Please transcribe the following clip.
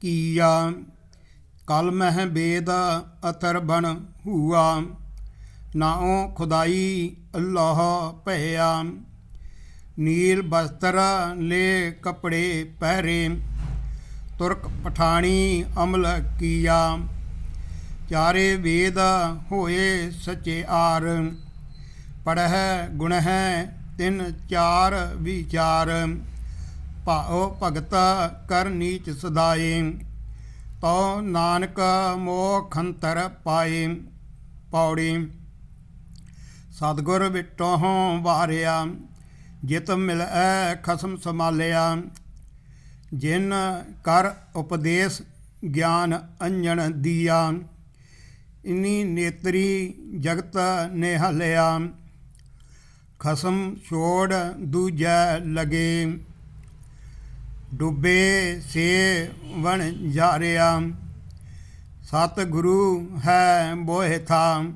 ਕੀਆ, ਕਲ ਮਹਿ ਬੇਦ ਅਤਰ ਬਨ ਹੂਆ, ਨਾਉ ਖੁਦਾਈ ਅੱਲਾਹ ਭਇਆ, ਨੀਲ ਬਸਤਰ ਲੈ ਕਪੜੇ ਪਹਿਰੇ, ਤੁਰਕ ਪਠਾਣੀ ਅਮਲ ਕੀਆ, ਚਾਰੇ ਵੇਦ ਹੋਏ ਸਚੇ ਆਰ ਪੜਹਿ ਗੁਣਹਿ ਤਿੰਨ ਚਾਰ ਵਿਚਾਰ। ਭਾਉ ਭਗਤ ਕਰ ਨੀਚ ਸਦਾਏ, ਤਉ ਨਾਨਕ ਮੋਖ ਅੰਤਰ ਪਾਏ। ਪੌੜੀ, ਸਤਗੁਰ ਵਿਟੋਂ ਵਾਰਿਆ, ਜਿਤ ਮਿਲੈ ਖਸਮ ਸਮਾਲਿਆ ਜਿਨ ਕਰ ਉਪਦੇਸ਼ ਗਿਆਨ ਅੰਜਣ ਦੀਆ, ਇਨੀ ਨੇਤਰੀ ਜਗਤ ਨੇ ਹਲਿਆ ਖਸਮ ਛੋੜ ਦੂਜੈ ਲਗੇ। ਡੁੱਬੇ ਸੇ ਵਣ ਜਾਰਿਆ ਸਤ ਗੁਰੂ ਹੈ ਬੋਹਿ ਥਾਮ।